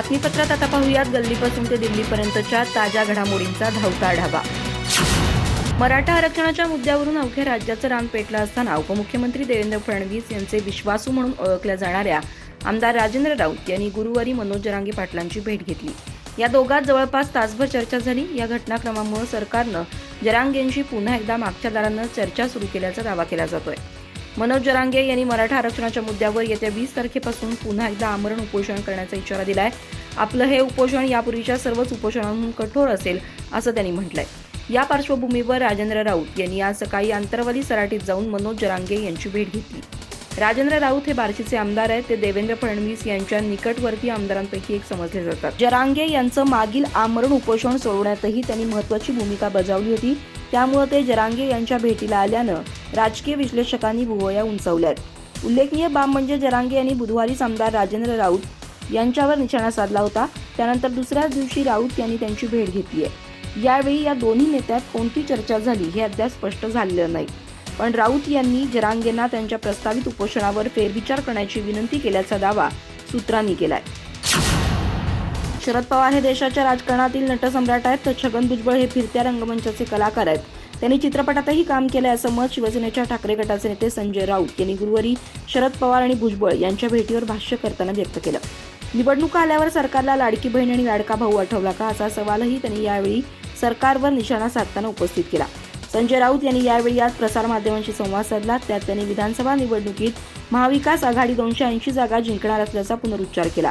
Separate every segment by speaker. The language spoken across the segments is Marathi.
Speaker 1: बातमीपत्रात आता पाहूयात. गल्लीपासून ते दिल्लीपर्यंतच्या ताज्या घडामोडींचा धावता आढावा. मराठा आरक्षणाच्या मुद्द्यावरून अवघ्या राज्याचं रान पेटलं असताना उपमुख्यमंत्री देवेंद्र फडणवीस यांचे विश्वासू म्हणून ओळखल्या जाणाऱ्या आमदार राजेंद्र राऊत यांनी गुरुवारी मनोज जरांगे पाटलांची भेट घेतली. या दोघात जवळपास तासभर चर्चा झाली. या घटनाक्रमामुळे सरकारनं जरांगेंशी पुन्हा एकदा मागच्या दारानं चर्चा सुरू केल्याचा दावा केला जातोय. मनोज जरांगे यांनी मराठा आरक्षणाच्या मुद्द्यावर येत्या वीस तारखेपासून पुन्हा एकदा आमरण उपोषण करण्याचा इशारा दिलाय. आपलं हे उपोषण यापूर्वीच्या सर्वच उपोषणांहून कठोर असेल असं त्यांनी म्हटलंय. या पार्श्वभूमीवर राजेंद्र राऊत यांनी आज सकाळी आंतरवाली सराटीत जाऊन मनोज जरांगे यांची भेट घेतली. राजेंद्र राऊत हे बार्शीचे आमदार आहेत. ते देवेंद्र फडणवीस यांच्या निकटवर्ती आमदारांपैकी एक समजले जातात. जरांगे यांचं मागील आमरण उपोषण सोडवण्यातही त्यांनी महत्वाची भूमिका बजावली होती. त्यामुळे ते जरांगे यांच्या भेटीला आल्यानं राजकीय विश्लेषकांनी भुवया उंचावल्यात. उल्लेखनीय बाब म्हणजे जरांगे यांनी बुधवारीच आमदार राजेंद्र राऊत यांच्यावर निशाणा साधला होता. त्यानंतर दुसऱ्याच दिवशी राऊत यांनी त्यांची भेट घेतली आहे यावेळी या दोन्ही नेत्यात कोणती चर्चा झाली हे अद्याप स्पष्ट झालेलं नाही. पण राऊत यांनी जरांगेंना त्यांच्या प्रस्तावित उपोषणावर फेरविचार करण्याची विनंती केल्याचा दावा सूत्रांनी केलाय. शरद पवार हे देशाच्या राजकारणातील नटसम्राट आहेत. तर छगन भुजबळ हे फिरत्या रंगमंचाचे कलाकार आहेत. त्यांनी चित्रपटातही काम केलंय असं मत शिवसेनेच्या ठाकरे गटाचे नेते संजय राऊत यांनी गुरुवारी शरद पवार आणि भुजबळ यांच्या भेटीवर भाष्य करताना व्यक्त केलं. निवडणुका आल्यावर सरकारला लाडकी बहीण आणि लाडका भाऊ आठवला का? असा सवालही त्यांनी यावेळी सरकारवर निशाणा साधताना उपस्थित केला. संजय राऊत यांनी यावेळी आज प्रसारमाध्यमांशी संवाद साधला. त्यात त्यांनी विधानसभा निवडणुकीत महाविकास आघाडी दोनशे ऐंशी जागा जिंकणार असल्याचा पुनरुच्चार केला.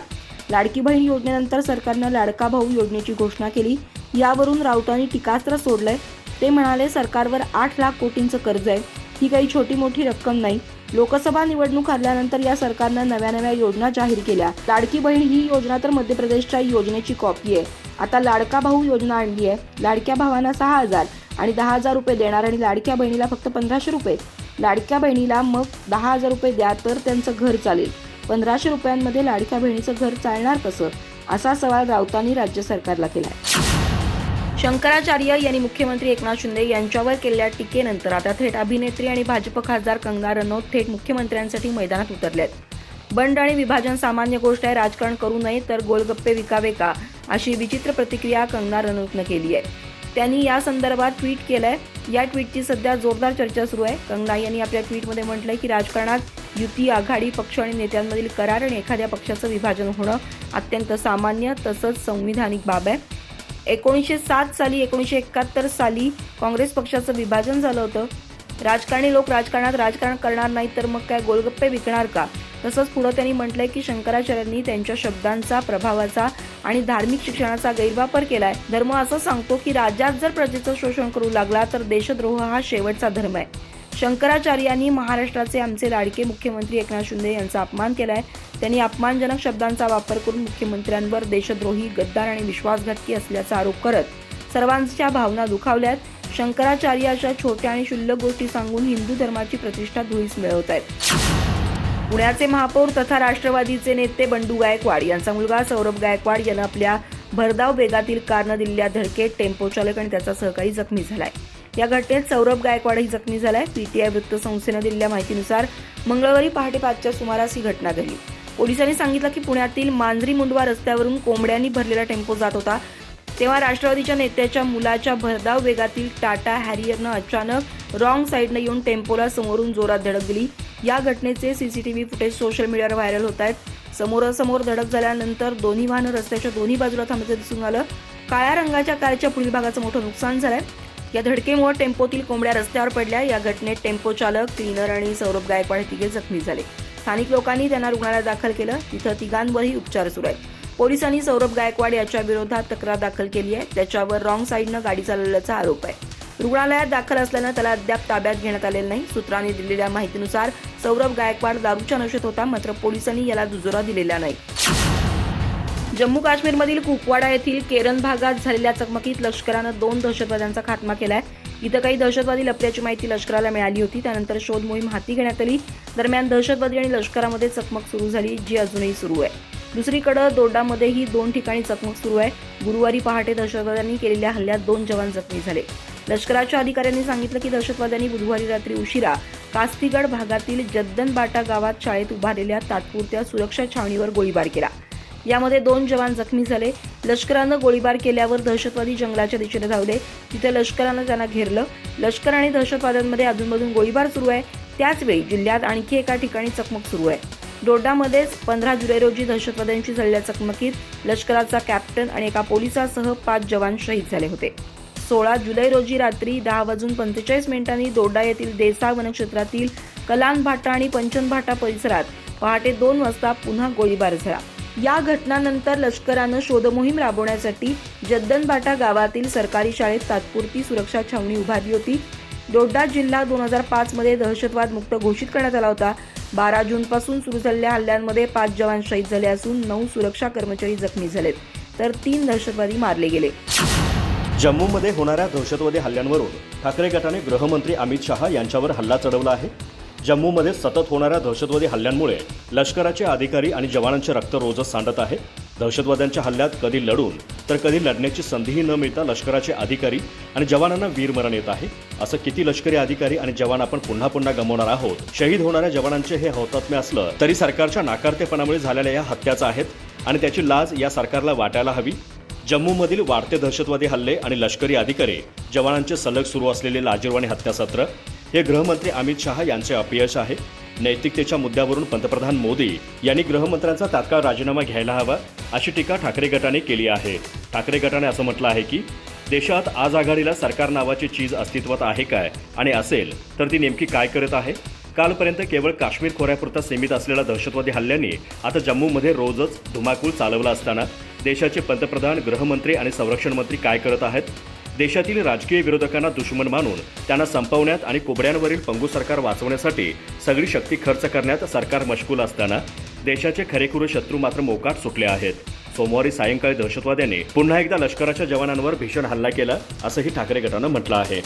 Speaker 1: लाडकी बहीण योजनेनंतर सरकारनं लाडका भाऊ योजनेची घोषणा केली. यावरून राऊतांनी टीकास्त्र सोडलंय. ते म्हणाले सरकारवर आठ लाख कोटींचं कर्ज आहे. ही काही छोटी मोठी रक्कम नाही. लोकसभा निवडणूक हरल्यानंतर या सरकारनं नव्या नव्या योजना जाहीर केल्या. लाडकी बहीण ही योजना तर मध्य प्रदेशच्या योजनेची कॉपी आहे. आता लाडका भाऊ योजना आणली आहे. लाडक्या भावांना सहा हजार आणि दहा हजार रुपये देणार आणि लाडक्या बहिणीला फक्त पंधराशे रुपये. लाडक्या बहिणीला मग दहा हजार रुपये द्या तर त्यांचं घर चालेल. पंधराशे रुपयांमध्ये लाडक्या बहिणीचं घर चालणार कसं? असा सवाल राऊतांनी राज्य सरकारला केलाय. शंकराचार्य यांनी मुख्यमंत्री एकनाथ शिंदे यांच्यावर केलेल्या टीकेनंतर आता थेट अभिनेत्री आणि भाजप खासदार कंगना रनौत थेट मुख्यमंत्र्यांसाठी मैदानात उतरल्यात बंड आणि विभाजन सामान्य गोष्ट आहे राजकारण करू नये तर गोलगप्पे विकावे का? अशी विचित्र प्रतिक्रिया कंगना रनौतनं केली आहे. त्यांनी या संदर्भात ट्विट केलंय. या ट्विटची सध्या जोरदार चर्चा सुरू आहे. कंगना यांनी आपल्या ट्विटमध्ये म्हटलंय की राजकारणात युती आघाडी पक्ष आणि नेत्यांमधील करार आणि एखाद्या पक्षाचं विभाजन होणं अत्यंत सामान्य तसंच संविधानिक बाब आहे. एकोणीसशे सात साली एकोणीसशे एकाहत्तर साली काँग्रेस पक्षाचं विभाजन झालं होतं. राजकारणी लोक राजकारणात राजकारण करणार नाही तर मग काय गोलगप्पे विकणार का? तसंच पुढं त्यांनी म्हटलंय की शंकराचार्यांनी त्यांच्या शब्दांचा प्रभावाचा आणि धार्मिक शिक्षणाचा गैरवापर केलाय. धर्म असं सांगतो की राज्यात जर प्रजेचं शोषण करू लागला तर देशद्रोह हा शेवटचा धर्म आहे. शंकराचार्यांनी महाराष्ट्राचे आमचे लाडके मुख्यमंत्री एकनाथ शिंदे यांचा अपमान केलाय. त्यांनी अपमानजनक शब्दांचा वापर करून मुख्यमंत्र्यांवर देशद्रोही गद्दार आणि विश्वासघातकी असल्याचा आरोप करत सर्वांच्या भावना दुखावल्यात. शंकराचार्य अशा छोट्या आणि क्षुल्लक गोष्टी सांगून हिंदू धर्माची प्रतिष्ठा धुळीस मिळवत आहेत पुण्याचे महापौर तथा राष्ट्रवादीचे नेते बंडू गायकवाड यांचा मुलगा सौरभ गायकवाड यानं आपल्या भरधाव वेगातील कारनं दिलेल्या धडकेत टेम्पो चालक आणि त्याचा सहकारी जखमी झालाय. या घटनेत सौरभ गायकवाडही जखमी झालाय. पीटीआय वृत्तसंस्थेनं दिलेल्या माहितीनुसार मंगळवारी पहाटे पाचच्या सुमारास ही घटना घडली. पोलिसांनी सांगितलं की पुण्यातील मांजरी मुंडवा रस्त्यावरून कोंबड्यांनी भरलेला टेम्पो जात होता. तेव्हा राष्ट्रवादीच्या नेत्याच्या मुलाच्या भरधाव वेगातील टाटा हॅरियरनं अचानक रॉंग साईडनं येऊन टेम्पोला समोरून जोरात धडक दिली. या घटनेचे सीसीटीव्ही फुटेज सोशल मीडियावर व्हायरल होत आहेत. समोरासमोर धडक झाल्यानंतर दोन्ही वाहनं रस्त्याच्या दोन्ही बाजूला थांबल्याचं दिसून आलं. काळ्या रंगाच्या कारच्या पुढील भागाचं मोठं नुकसान झालंय. या धडकेमुळे टेम्पोतील कोंबड्या रस्त्यावर पडल्या. या घटनेत टेम्पो चालक क्लीनर आणि सौरभ गायकवाड हे तिघे जखमी झाले. स्थानिक लोकांनी त्यांना रुग्णालयात दाखल केलं. तिथं तिघांवरही उपचार सुरू आहेत. पोलिसांनी सौरभ गायकवाड याच्या विरोधात तक्रार दाखल केली आहे. त्याच्यावर रॉंग साईडनं गाडी चालवल्याचा आरोप आहे. रुग्णालयात दाखल असल्यानं त्याला अद्याप ताब्यात घेण्यात आलेलं नाही. सूत्रांनी दिलेल्या माहितीनुसार सौरभ गायकवाड दारूच्या नशेत होता मात्र पोलिसांनी याला दुजोरा दिलेला नाही. जम्मू काश्मीरमधील कुपवाडा येथील केरन भागात झालेल्या चकमकीत लष्करानं दोन दहशतवाद्यांचा खात्मा केलाय. इथं काही दहशतवादी लपल्याची माहिती लष्कराला मिळाली होती. त्यानंतर शोध मोहीम हाती घेण्यात आली दरम्यान दहशतवादी आणि लष्करामध्ये चकमक सुरू झाली जी अजूनही सुरू आहे. दुसरीकडे दोडामध्येही दोन ठिकाणी चकमक सुरू आहे. गुरुवारी पहाटे दहशतवाद्यांनी केलेल्या हल्ल्यात दोन जवान जखमी झाले. लष्कराच्या अधिकाऱ्यांनी सांगितलं की दहशतवाद्यांनी बुधवारी रात्री उशिरा कास्तीगड भागातील जद्दनबाटा गावात शाळेत उभारलेल्या तात्पुरत्या सुरक्षा छावणीवर गोळीबार केला. यामध्ये दोन जवान जखमी झाले. लष्करानं गोळीबार केल्यावर दहशतवादी जंगलाच्या दिशेने धावले. तिथे लष्करानं त्यांना घेरलं. लष्कर आणि दहशतवाद्यांमध्ये अधूनमधून गोळीबार सुरू आहे. त्याचवेळी जिल्ह्यात आणखी एका ठिकाणी चकमक सुरू आहे. डोडामध्येच पंधरा जुलै रोजी दहशतवाद्यांशी झालेल्या चकमकीत लष्कराचा कॅप्टन आणि एका पोलिसासह पाच जवान शहीद झाले होते. सोळा जुलै रोजी रात्री दहा वाजून पंचेचाळीस मिनिटांनी दोडा येथील देसा वनक्षेत्रातील कलान भाटा आणि पंचन भाटा परिसरात पहाटे दोन वाजता पुन्हा गोळीबार झाला. या घटनानंतर लष्करानं शोधमोहीम राबवण्यासाठी जद्दनबाटा गावातील सरकारी शाळेत तात्पुरती सुरक्षा छावणी उभारली होती. दोड्डा जिल्हा दोन हजार पाचमध्ये दहशतवाद मुक्त घोषित करण्यात आला होता. बारा जूनपासून सुरू झालेल्या हल्ल्यांमध्ये पाच जवान शहीद झाले असून नऊ सुरक्षा कर्मचारी जखमी झालेत. तर तीन दहशतवादी मारले गेले.
Speaker 2: जम्मूमध्ये होणाऱ्या दहशतवादी हल्ल्यांवरून ठाकरे गटाने गृहमंत्री अमित शहा यांच्यावर हल्ला चढवला आहे. जम्मूमध्ये सतत होणाऱ्या दहशतवादी हल्ल्यांमुळे लष्कराचे अधिकारी आणि जवानांचे रक्त रोजच सांडत आहे. दहशतवाद्यांच्या हल्ल्यात कधी लढून तर कधी लढण्याची संधीही न मिळता लष्कराचे अधिकारी आणि जवानांना वीरमरण येत आहे. असं किती लष्करी अधिकारी आणि जवान आपण पुन्हा पुन्हा गमावणार आहोत? शहीद होणाऱ्या जवानांचे हे हौतात्म्य असलं तरी सरकारच्या नाकारतेपणामुळे झालेल्या या हत्याचा आहेत आणि त्याची लाज या सरकारला वाटायला हवी. जम्मूमधील वाढते दहशतवादी हल्ले आणि लष्करी अधिकारी जवानांचे सलग सुरू असलेले लाजीरवाणी हत्यासत्र हे गृहमंत्री अमित शहा यांचे अपयश आहे. नैतिकतेच्या मुद्द्यावरून पंतप्रधान मोदी यांनी गृहमंत्र्यांचा तात्काळ राजीनामा घ्यायला हवा अशी टीका ठाकरे गटाने केली आहे. ठाकरे गटाने असं म्हटलं आहे की देशात आज आघाडीला सरकार नावाची चीज अस्तित्वात आहे काय आणि असेल तर ती नेमकी काय करत आहे? कालपर्यंत केवळ काश्मीर खोऱ्यापुरता सीमित असलेल्या दहशतवादी हल्ल्यांनी आता जम्मूमध्ये रोजच धुमाकूळ चालवला असताना देशाचे पंतप्रधान गृहमंत्री आणि संरक्षण मंत्री काय करत आहेत? देशातील राजकीय विरोधकांना दुश्मन मानून त्यांना संपवण्यात आणि कोबड्यांवरील पंगू सरकार वाचवण्यासाठी सगळी शक्ती खर्च करण्यात सरकार मशगूल असताना देशाचे खरेखुरे शत्रू मात्र मोकाट सुटले आहेत. सोमवारी सायंकाळी दहशतवाद्यांनी पुन्हा एकदा लष्कराच्या जवानांवर भीषण हल्ला केला असंही ठाकरे गटानं म्हटलं आहे.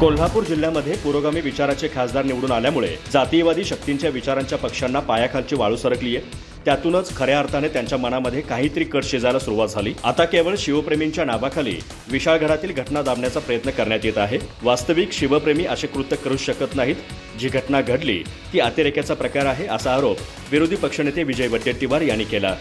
Speaker 2: कोल्हापूर जिल्ह्यामध्ये पुरोगामी विचाराचे खासदार निवडून आल्यामुळे जातीयवादी शक्तींच्या विचारांच्या पक्षांना पायाखालची वाळू सरकली आहे त्यातूनच खऱ्या अर्थाने त्यांच्या मनामध्ये काहीतरी कट शिजायला सुरुवात झाली. आता केवळ शिवप्रेमींच्या नावाखाली विशाळगडातील घटना दाबण्याचा प्रयत्न करण्यात येत आहे. वास्तविक शिवप्रेमी असे कृत्य करू शकत नाहीत. जी घटना घडली ती अतिरेक्याचा प्रकार आहे असा आरोप विरोधी पक्षनेते विजय वडेट्टीवार यांनी केला.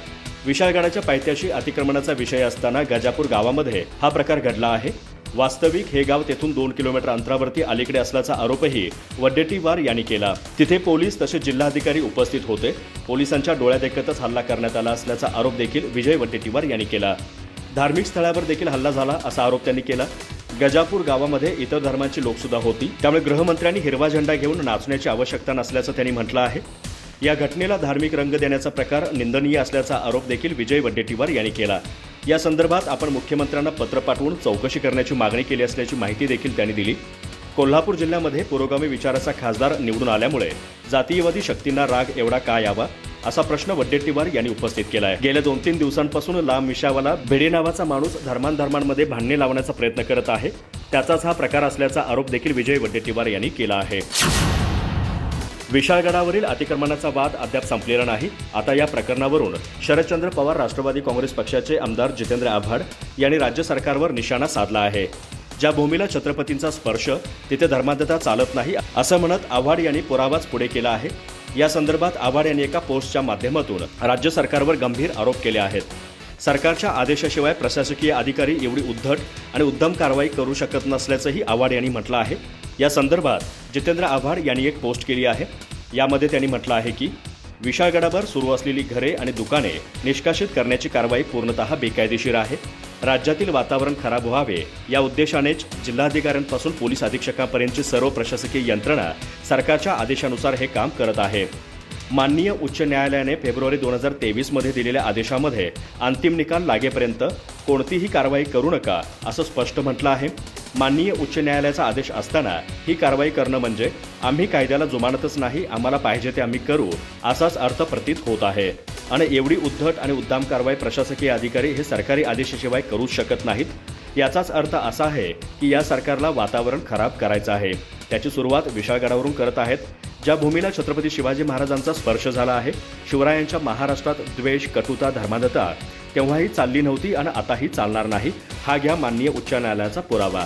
Speaker 2: विशाळगडाच्या पायथ्याशी अतिक्रमणाचा विषय असताना गजापूर गावामध्ये हा प्रकार घडला आहे. वास्तविक हे गाव तेथून दोन किलोमीटर अंतरावरती अलीकडे असल्याचा आरोपही वड्डेटीवार यांनी केला. तिथे पोलीस तसेच जिल्हाधिकारी उपस्थित होते. पोलिसांच्या डोळ्यादेखतच हल्ला करण्यात आला असल्याचा आरोप देखील विजय वड्डेटीवार यांनी केला. धार्मिक स्थळावर देखील हल्ला झाला असा आरोप त्यांनी केला. गजापूर गावामध्ये इतर धर्मांची लोकसुद्धा होती. त्यामुळे गृहमंत्र्यांनी हिरवा झेंडा घेऊन नाचण्याची आवश्यकता नसल्याचं त्यांनी म्हटलं आहे. या घटनेला धार्मिक रंग देण्याचा प्रकार निंदनीय असल्याचा आरोप देखील विजय वड्डेटीवार यांनी केला. या संदर्भात आपण मुख्यमंत्र्यांना पत्र पाठवून चौकशी करण्याची मागणी केली असल्याची माहिती देखील त्यांनी दिली. कोल्हापूर जिल्ह्यामध्ये पुरोगामी विचाराचा खासदार निवडून आल्यामुळे जातीयवादी शक्तींना राग एवढा का यावा? असा प्रश्न वड्डेट्टीवार यांनी उपस्थित केला आहे गेल्या दोन तीन दिवसांपासून लांब मिशावाला भिडे नावाचा माणूस धर्मांधर्मांमध्ये भांडणे लावण्याचा प्रयत्न करत आहे. त्याचाच हा प्रकार असल्याचा आरोप देखील विजय वड्डेट्टीवार यांनी केला आहे. विशाळगडावरील अतिक्रमणाचा वाद अद्याप संपलेला नाही. आता या प्रकरणावरून शरदचंद्र पवार राष्ट्रवादी काँग्रेस पक्षाचे आमदार जितेंद्र आव्हाड यांनी राज्य सरकारवर निशाणा साधला आहे. ज्या भूमीला छत्रपतींचा स्पर्श तिथे धर्मांधता चालत नाही असं म्हणत आव्हाड यांनी पुरावाच पुढे केला आहे. या संदर्भात आव्हाड यांनी एका पोस्टच्या माध्यमातून राज्य सरकारवर गंभीर आरोप केले आहेत. सरकारच्या आदेशाशिवाय प्रशासकीय अधिकारी एवढी उद्धट आणि उद्धम कारवाई करू शकत नसल्याचंही आव्हाड यांनी म्हटलं आहे. या संदर्भात जितेंद्र आव्हाड यांनी एक पोस्ट केली आहे. यामध्ये त्यांनी म्हटलं आहे की विशाळगडावर सुरू असलेली घरे आणि दुकाने निष्कासित करण्याची कारवाई पूर्णतः बेकायदेशीर आहे. राज्यातील वातावरण खराब व्हावे या उद्देशानेच जिल्हाधिकाऱ्यांपासून पोलीस अधीक्षकांपर्यंतची सर्व प्रशासकीय यंत्रणा सरकारच्या आदेशानुसार हे काम करत आहे. माननीय उच्च न्यायालयाने फेब्रुवारी दोन हजार तेवीसमध्ये दिलेल्या आदेशामध्ये अंतिम निकाल लागेपर्यंत कोणतीही कारवाई करू नका असं स्पष्ट म्हटलं आहे. माननीय उच्च न्यायालयाचा आदेश असताना ही कारवाई करणं म्हणजे आम्ही कायद्याला जुमानतच नाही आम्हाला पाहिजे ते आम्ही करू असाच अर्थ प्रतीत होत आहे. आणि एवढी उद्धट आणि उद्दाम कारवाई प्रशासकीय अधिकारी हे सरकारी आदेशाशिवाय करू शकत नाहीत. याचाच अर्थ असा आहे की या सरकारला वातावरण खराब करायचं आहे. त्याची सुरुवात विशाळगडावरून करत आहेत. ज्या भूमीला छत्रपती शिवाजी महाराजांचा स्पर्श झाला आहे शिवरायांच्या महाराष्ट्रात द्वेष कटुता धर्मांधता तेव्हाही चालली नव्हती आणि आताही चालणार नाही हा घ्या माननीय उच्च न्यायालयाचा पुरावा.